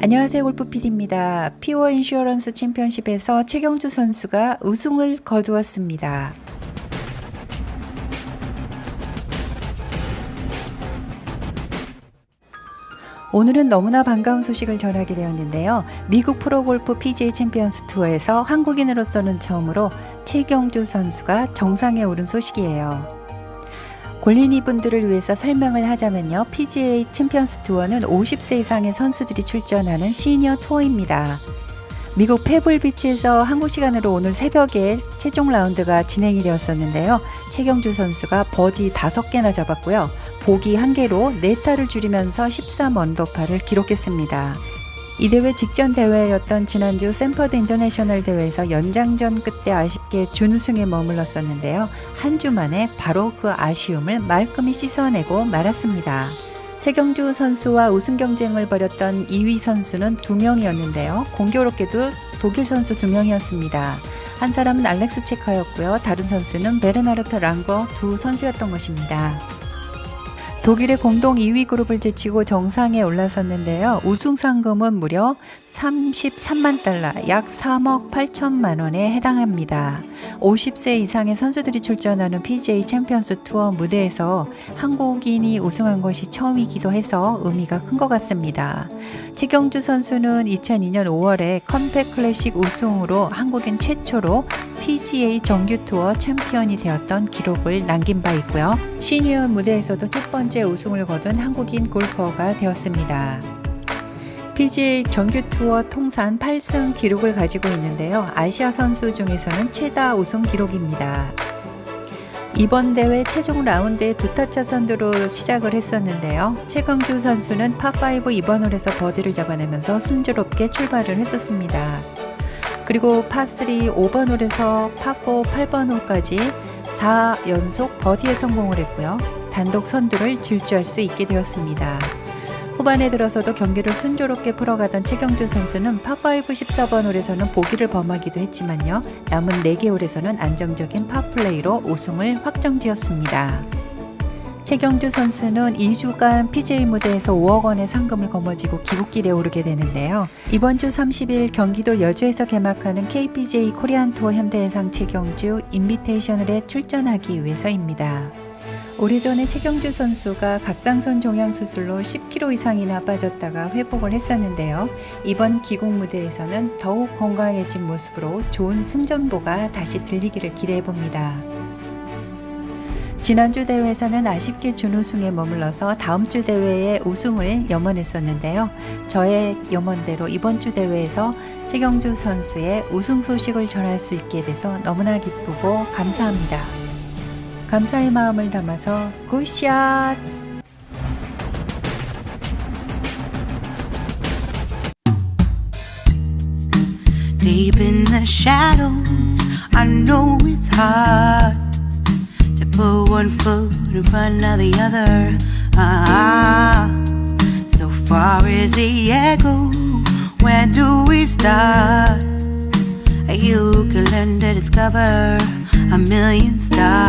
안녕하세요 골프 PD입니다. 피워 인슈어런스 챔피언십에서 최경주 선수가 우승을 거두었습니다. 오늘은 너무나 반가운 소식을 전하게 되었는데요. 미국 프로골프 PGA 챔피언스 투어에서 한국인으로서는 처음으로 최경주 선수가 정상에 오른 소식이에요. 골린이 분들을 위해서 설명을 하자면요. PGA 챔피언스 투어는 50세 이상의 선수들이 출전하는 시니어 투어입니다. 미국 페블비치에서 한국 시간으로 오늘 새벽에 최종 라운드가 진행이 되었었는데요. 최경주 선수가 버디 5개나 잡았고요. 보기 1개로 4타를 줄이면서 13 언더파를 기록했습니다. 이 대회 직전 대회였던 지난주 샌퍼드 인터내셔널 대회에서 연장전 끝에 아쉽게 준우승에 머물렀었는데요. 한 주 만에 바로 그 아쉬움을 말끔히 씻어내고 말았습니다. 최경주 선수와 우승 경쟁을 벌였던 2위 선수는 두 명이었는데요. 공교롭게도 독일 선수 두 명이었습니다. 한 사람은 알렉스 체카였고요. 다른 선수는 베르나르트 랑거 두 선수였던 것입니다. 독일의 공동 2위 그룹을 제치고 정상에 올라섰는데요. 우승 상금은 무려 33만 달러, 약 3억 8천만 원에 해당합니다. 50세 이상의 선수들이 출전하는 PGA 챔피언스 투어 무대에서 한국인이 우승한 것이 처음이기도 해서 의미가 큰 것 같습니다. 최경주 선수는 2002년 5월에 컴팩 클래식 우승으로 한국인 최초로 PGA 정규 투어 챔피언이 되었던 기록을 남긴 바 있고요. 시니어 무대에서도 첫 번째 우승을 거둔 한국인 골퍼가 되었습니다. PGA 정규 투어 통산 8승 기록을 가지고 있는데요. 아시아 선수 중에서는 최다 우승 기록입니다. 이번 대회 최종 라운드에 두 타차 선두로 시작을 했었는데요. 최강주 선수는 파5 2번 홀에서 버디를 잡아내면서 순조롭게 출발을 했었습니다. 그리고 파3 5번 홀에서 파4 8번 홀까지 4연속 버디에 성공을 했고요. 단독 선두를 질주할 수 있게 되었습니다. 후반에 들어서도 경기를 순조롭게 풀어가던 최경주 선수는 파5 14번 홀에서는 보기를 범하기도 했지만요. 남은 4개 홀에서는 안정적인 파플레이로 우승을 확정지었습니다. 최경주 선수는 2주간 PJ 무대에서 5억 원의 상금을 거머쥐고 기록길에 오르게 되는데요. 이번 주 30일 경기도 여주에서 개막하는 KPJ 코리안 투어 현대해상 최경주 인비테이셔널에 출전하기 위해서입니다. 오래전에 최경주 선수가 갑상선 종양 수술로 10kg 이상이나 빠졌다가 회복을 했었는데요. 이번 기국 무대에서는 더욱 건강해진 모습으로 좋은 승전보가 다시 들리기를 기대해 봅니다. 지난주 대회에서는 아쉽게 준우승에 머물러서 다음 주 대회에 우승을 염원했었는데요. 저의 염원대로 이번 주 대회에서 최경주 선수의 우승 소식을 전할 수 있게 돼서 너무나 기쁘고 감사합니다. 감사의 마음을 담아서 굿샷! Deep in the shadows, I know it's hard to put one foot in front of the other. Ah, so far as the echo, where do we start? You can learn to discover a million stars.